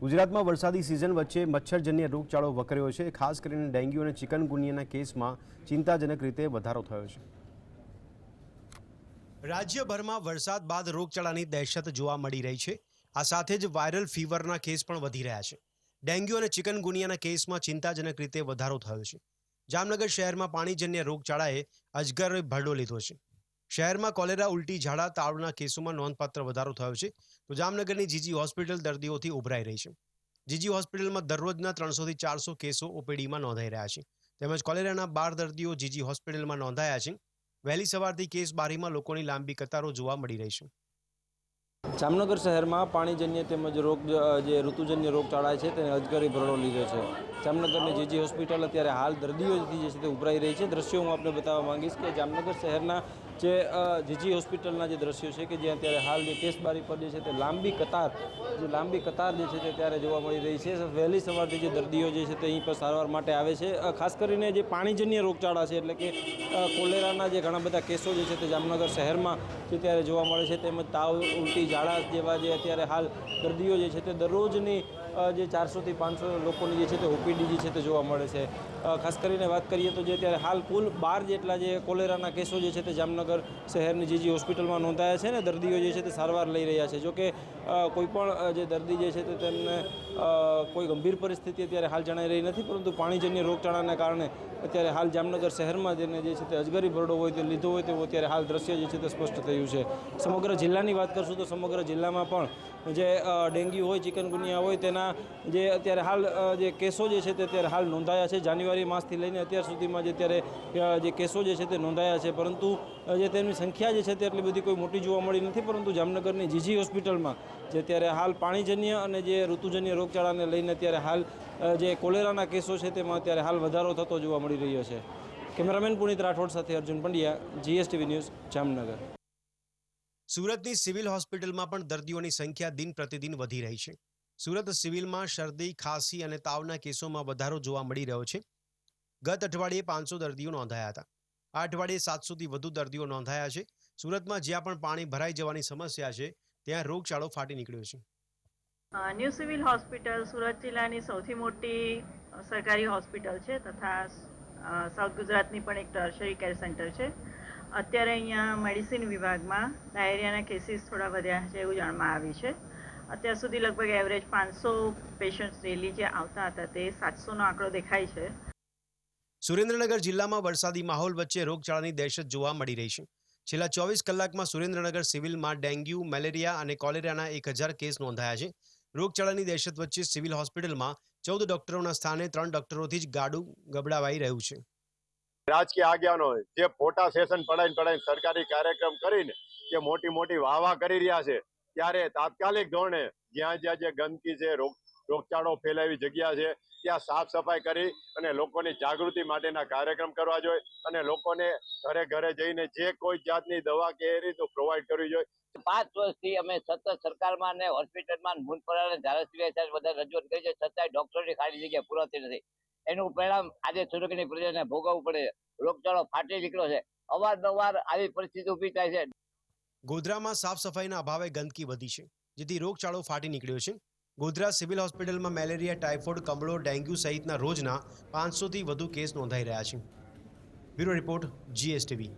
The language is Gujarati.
ગુજરાતમાં વરસાદી સિઝન વચ્ચે મચ્છરજન્ય રોગચાળો વકર્યો છે. ખાસ કરીને ડેન્ગ્યુ અને ચિકનગુનિયાના કેસમાં ચિંતાજનક રીતે વધારો થયો છે. રાજ્યભરમાં વરસાદ બાદ રોગચાળાની દહેશત જોવા મળી રહી છે. આ સાથે જ વાયરલ ફીવરના કેસ પણ વધી રહ્યા છે. ડેન્ગ્યુ અને ચિકનગુનિયાના કેસમાં ચિંતાજનક રીતે વધારો થયો છે. જામનગર શહેરમાં પાણીજન્ય રોગચાળાએ અજગર ભરડો લીધો છે. શહેરમાં કોલેરા, ઉલટી ઝાડા, તાવના કેસોમાં નોંધપાત્ર વધારો થયો છે. તો જામનગરની જીજી હોસ્પિટલ દર્દીઓથી ઉભરાઈ રહી છે. જીજી હોસ્પિટલમાં દરરોજના ત્રણસોથી ચારસો કેસો ઓપીડીમાં નોંધાઈ રહ્યા છે. તેમજ કોલેરાના બાર દર્દીઓ જીજી હોસ્પિટલમાં નોંધાયા છે. વહેલી સવારથી કેસ બારીમાં લોકોની લાંબી કતારો જોવા મળી રહી છે. જામનગર શહેરમાં પાણીજન્ય તેમજ રોગ જે ઋતુજન્ય રોગચાળા છે તેને અજગરી ભરડો લીધો છે. જામનગરની જીજી હોસ્પિટલ અત્યારે હાલ દર્દીઓથી જે છે તે ઉભરાઈ રહી છે. દ્રશ્યો હું આપને બતાવવા માંગીશ કે જામનગર શહેરના જે જીજી હોસ્પિટલના જે દ્રશ્યો છે કે જ્યાં અત્યારે હાલ જે કેસબારી પર જે છે તે લાંબી કતાર, જે લાંબી કતાર જે છે તે ત્યારે જોવા મળી રહી છે. વહેલી સવારથી જે દર્દીઓ જે છે તે અહીં પર સારવાર માટે આવે છે. ખાસ કરીને જે પાણીજન્ય રોગચાળા છે એટલે કે કોલેરાના જે ઘણા બધા કેસો જે છે તે જામનગર શહેરમાં જે ત્યારે જોવા મળે છે તેમજ તાવ, ઉલટી, ઝાડા જેવા જે અત્યારે હાલ દર્દીઓ જે છે તે દરરોજની જે ચારસોથી પાંચસો લોકોની જે છે તે ઓપીડી જે છે તે જોવા મળે છે. ખાસ કરીને વાત કરીએ તો જે અત્યારે હાલ કુલ બાર જેટલા જે કોલેરાના કેસો જે છે તે જામનગર શહેરની જે જે હોસ્પિટલમાં નોંધાયા છે ને દર્દીઓ જે છે તે સારવાર લઈ રહ્યા છે. જોકે કોઈપણ કોઈ જે દર્દી જે છે તે તેમને કોઈ ગંભીર પરિસ્થિતિ અત્યારે હાલ જણાઈ રહી નથી, પરંતુ પાણીજન્ય રોગચાળાને કારણે અત્યારે હાલ જામનગર શહેરમાં જેને જે છે તે અજગરી ભરડો હોય તે લીધો હોય તેવું અત્યારે હાલ દ્રશ્ય જે છે તે સ્પષ્ટ થયું છે. સમગ્ર જિલ્લાની વાત કરશું તો સમગ્ર જિલ્લામાં પણ જે ડેન્ગ્યુ હોય, ચિકનગુનિયા હોય તેના જે અત્યારે હાલ જે કેસો જે છે તે અત્યારે હાલ નોંધાયા છે. જાન્યુઆરી માસથી લઈને અત્યાર સુધીમાં જે અત્યારે જે કેસો જે છે તે નોંધાયા છે. પરંતુ જે તેમની સંખ્યા જે છે તે એટલી બધી કોઈ મોટી જોવા મળી નથી. પરંતુ જામનગરની જીજી હોસ્પિટલમાં જે અત્યારે હાલ પાણીજન્ય અને જે ઋતુજન્ય રોગચાળાને લઈને અત્યારે હાલ જે કોલેરાના કેસો છે તેમાં અત્યારે હાલ વધારો થતો જોવા મળી રહ્યો છે. કેમેરામેન પુનિત રાઠોડ સાથે અર્જુન પંડ્યા, જીએસટીવી ન્યૂઝ, જામનગર. સુરતની સિવિલ હોસ્પિટલમાં પણ દર્દીઓની સંખ્યા દિન પ્રતિદિન વધી રહી છે. સુરત સિવિલમાં શરદી, ખાંસી અને તાવના કેસોમાં વધારો જોવા મળી રહ્યો છે. ગત અઠવાડિયે પાંચસો દર્દીઓ નોંધાયા હતા. આ અઠવાડિયે સાતસોથી વધુ દર્દીઓ નોંધાયા છે. સુરતમાં જ્યાં પણ પાણી ભરાઈ જવાની સમસ્યા છે, ત્યાં રોગચાળો ફાટી નીકળ્યો છે. ન્યૂ સિવિલ હોસ્પિટલ સુરત જિલ્લાની સૌથી મોટી સરકારી હોસ્પિટલ છે તથા સાઉથ ગુજરાતની પણ એક ટર્શરી કેર સેન્ટર છે. અત્યારે અહીંયા મેડિસિન વિભાગમાં ડાયરિયાના કેસીસ થોડા વધ્યા છે એવું જાણવા આવ્યું છે. અત્યાર સુધી લગભગ એવરેજ પાંચસો પેશન્ટ ડેલી જે આવતા હતા તે સાતસોનો આંકડો દેખાય છે. સુરેન્દ્રનગર જિલ્લામાં વરસાદી માહોલ વચ્ચે રોગચાળાની દહેશત જોવા મળી રહી છે. છેલ્લા ચોવીસ કલાકમાં સુરેન્દ્રનગર સિવિલમાં ડેન્ગ્યુ મેલેરિયા અને કોલેરિયાના એક હજાર કેસ નોંધાયા છે. રોગચાળાની દહેશત વચ્ચે સિવિલ હોસ્પિટલમાં ચૌદ ડોક્ટરોના સ્થાને ત્રણ ડોક્ટરોથી જ ગાડું ગબડાવાઈ રહ્યું છે. રાજકીય આગેવાનો જે ફોટા સેશન પડાઈને પડાઈને સરકારી કાર્યક્રમ કરીને જે મોટી મોટી વાહવા કરી રહ્યા છે ત્યારે તાત્કાલિક ધોરણે જ્યાં જ્યાં જે ગંદકી છે, રોગ, રોગચાળો ફેલાવી જગ્યા છે, ત્યાં સાફ સફાઈ કરી અને લોકોની જાગૃતિ માટેના કાર્યક્રમ કરવા જોઈએ અને લોકોને ઘરે ઘરે જઈને જે કોઈ જાતની દવા કે એ રીતનું પ્રોવાઈડ કરવી જોઈએ. પાંચ વર્ષથી અમે સતત સરકારમાં અને હોસ્પિટલમાં મુનપરા ધારાસભ્ય બધા રજૂઆત કરી છે. છતાંય ડોક્ટરની ખાલી જગ્યા પૂરાતી નથી. એનું પરિણામ આજે સુરતની પ્રજાને ભોગવવું પડે. રોગચાળો ફાટી નીકળ્યો છે. અવારનવાર આવી પરિસ્થિતિ ઊભી થાય છે. ગોધરામાં સાફ સફાઈના અભાવે ગંદકી વધી છે, જેથી રોગચાળો ફાટી નીકળ્યો છે. ગોધરા સિવિલ હોસ્પિટલમાં મેલેરિયા ટાઇફોઇડ કમળો, ડેન્ગ્યુ સહિતના રોજના પાંચસોથી વધુ કેસ નોંધાઈ રહ્યા છે. Bureau report, GSTV.